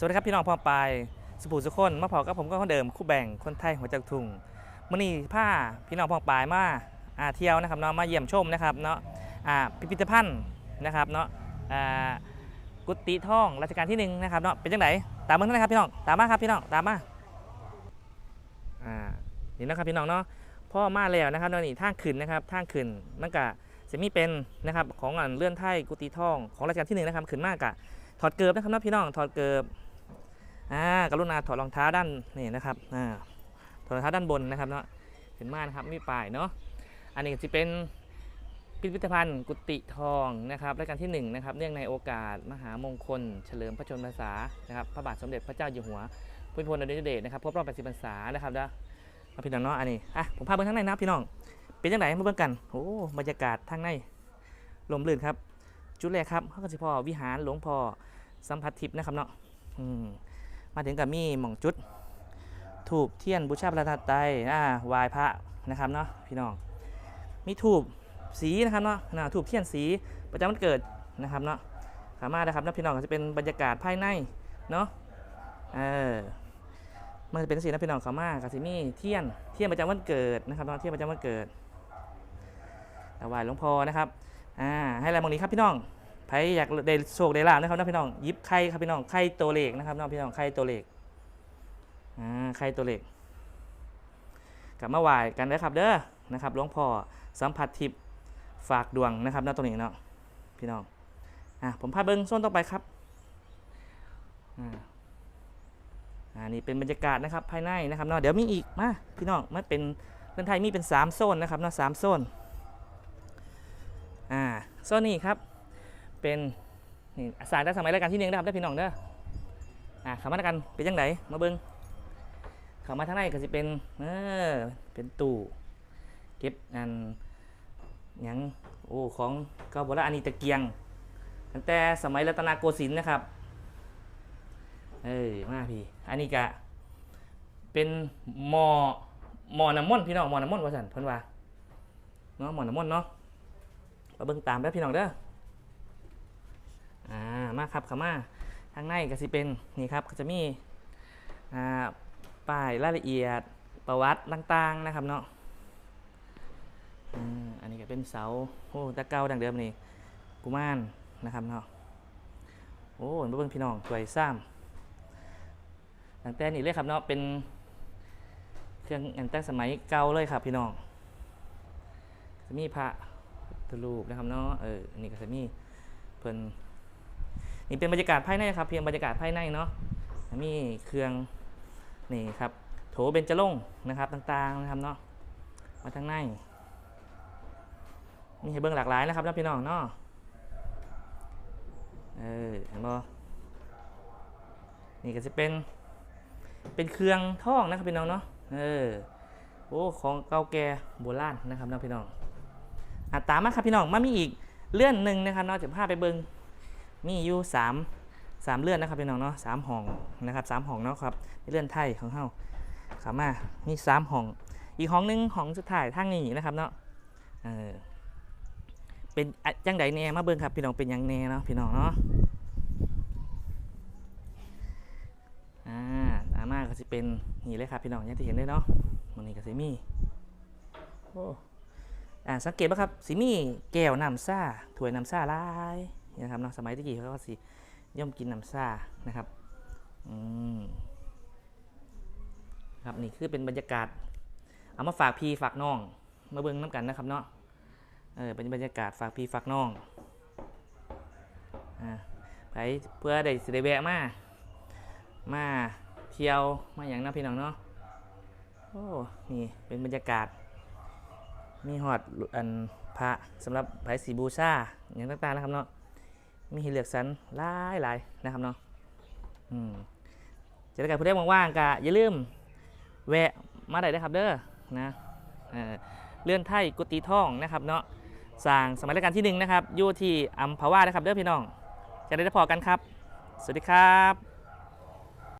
สวัสดีครับพี่น้องพ่อปลายสุภูสุคนมาพอกับผมก็คนเดิมคู่แบ่งคนไทยหัวจักทุงมื่อนี้ผ้าพี่น้องพ่อปลายมาอาเที่ยวนะครับเนาะมาเยี่ยมชมนะครับเนาะอ่าพิพิธภัณฑ์นะครับเนาะอ่ากุฏิท่องรัชกาลที่หนึ่งนะครับเนาะเป็นจังไหนตามมาเท่านั้นครับพี่น้องตามมาครับพี่น้องตามมาอ่านี่นะครับพี่น้องเนาะพ่อมาแล้วนะครับเนาะนี่ทางขึ้นนะครับทางขึ้นมันก็จะมีเป็นนะครับของอันเลื่อนไทยกุฏิท่องของรัชกาลที่หนึ่งนะครับขึ้นมากอะถอดเกิบนะครับนะพี่น้องถอดเกิบ อ่ากรุณาถอดรองเท้าด้านนี่นะครับอ่าถอดรองเท้าด้านบนนะครับเนาะเห็นมากนะครับมีป้ายเนาะอันนี้จะเป็นพิพิธภัณฑ์กุฏิทองนะครับรายการที่หนึ่งนะครับเนื่องในโอกาสมหามงคล เฉลิมพระชนมพรรษานะครับพระบาทสมเด็จพระเจ้าอยู่หัวภูมิพลอดุลยเดชนะครับครบรอบ 80 พรรษานะครับนะเอาพี่น้องเนาะอันนี้อะผมพาเบิ่งข้างในนะพี่น้องเป็นยังไงมาเบิ่งกันโอ้บรรยากาศทางในลมลื่นครับ จุดแรกครับเขาก็จะพอวิหารหลวงพ่อสัมผัสทิพย์นะครับเนาะอืม มาถึงกับมีหม่องจุดถูบเทียนบูชาพระธาตุไตรอ่าวายพระนะครับเนาะพี่น้อง มีถูบสีนะครับเนาะนะถูบเทียนสีประจำวันเกิดนะครับเนาะสามารถนะครับนะพี่น้องจะเป็นบรรยากาศภายในเนาะเออมันจะเป็นสีนะพี่น้องเขามากับสิมีเทียนเทียนประจำวันเกิดนะครับเนาะเทียนประจำวันเกิดถวายหลวงพ่อนะครับอ่าให้อะไรบางนี้ครับพี่น้อง ใครอยากได้โชคได้ลาบนะครับน้องพี่น้องยิบไข่ครับพี่น้องไข่ตัวเล็กนะครับน้องพี่น้องไข่ตัวเล็กอ่าไข่ตัวเล็กกลับมาไหว้กันเด้อครับเด้อนะครับหลวงพ่อสัมผัสทิพย์ฝากดวงนะครับน้าตรงนี้เนาะพี่น้องอะผมพาเบิ้งโซนต่อไปครับอ่าอ่านี่เป็นบรรยากาศนะครับภายในนะครับเนาะเดี๋ยวมีอีกมาพี่น้องมันเป็นเรื่องไทยมีเป็นสามโซนนะครับเนาะสามโซนอ่าโซนนี้ครับ เป็นนี่สารตั้สมัยรายการที่หนึ่งนะครับได้พี่น้องเด้ออ่าขามาแล้วกันเป็นยังไงมาเบิ้งขามาทางในก็จะเป็นเออเป็นตู้เก็บอันยังโอ้ของเก่าโบราณอันนี้ตะเกียงตั้งแต่สมัยรัตนโกสินทร์นะครับเอ้ยมาพี่อันนี้ก็เป็นหมอหมอน้ำมนต์พี่น้องหมอน้ำมนต์ว่าสันพิ่นว่าเนาะหมอน้ำมนต์เนาะมาเบิ่งตามแล้วพี่น้องเด้อ มาครับเข้ามาทางในก็สิเป็นนี่ครับก็จะมีอ่าป้ายรายละเอียดประวัติต่างๆนะครับเนาะอันนี้ก็เป็นเสาโอ้ตะเกาดังเดิมนี่กุมารนะครับเนาะโอ้เบิ่งพี่น้องสวยซ้ำตั้งแต่นี่เลยครับเนาะเป็นเครื่องอันตั้งสมัยเก่าเลยครับพี่น้องจะมีพระทธรูปนะครับเนาะเอออันนี้ก็จะมีเพิ่น นี่เป็นบรรยากาศภายในครับ เพียงบรรยากาศภายในเนาะมีเครื่องนี่ครับโถเบญจรงนะครับต่างๆนะครับเนาะมาทางในมีให้เบื้องหลากหลายนะครับน้องพี่น้องเนาะเออเห็นบ่นี่ก็จะเป็นเป็นเครื่องท่องนะครับพี่น้องเนาะเออโอ้ของเก่าแก่โบราณนะครับน้องพี่น้องอะตามมาครับพี่น้องมามีอีกเลื่อนหนึ่งนะครับเนาะจะพาไปเบิง มีอยู่สามสามเลื่อนนะครับพี่น้องเนาะสามห้องนะครับสามห้องเนาะครับเลื่อนไทยของเฮาขามามีสามห้อง อีกห้องหนึงห้องสุดท้ายทางนี้นะครับเนาะเออเป็นจังไดแน่มาเบิ่งครับพี่น้องเป็นยังแน่เนาะพี่น้องเนาะอ่าตามมาก็จะเป็นนี่เลยครับพี่น้องอย่างที่เห็นเลยเนาะมันนี้ก็สิมีโอ้อ่าสังเกตป่ะครับสิมีแก้วน้ำซ่าถ้วยน้ำซ่าลาย นะครับเนาะสมัยตะกี้เขาก็สิย่อมกินน้ำซ่านะครับอืมครับนี่คือเป็นบรรยากาศ เอามาฝากพี่ฝากน้อง มาเบิ่งน้ำกันนะครับเนาะเออเป็นบรรยากาศฝากพี่ฝากน้องอ่าไปเพื่อได้สิได้แวะมามาเที่ยวมาอย่างเนาพี่น้องเนาะโอ้นี่เป็นบรรยากาศ มีหอดอันพระสำหรับไผ่สีบูชาอย่างต่างๆนะครับเนาะ มีให้เลือกสรรหลายหลายๆนะครับเนาะอืมจะได้กับผู้ใดว่างๆก็อย่าลืมแวะมาได้นะครับเด้อนะเออเลื่อนไทยกุฏิท่องนะครับเนาะสร้างสมัยรัชกาลที่หนึ่งนะครับอยู่ที่อัมพวานะครับเด้อพี่น้องจะได้พอกันครับ สวัสดีครับ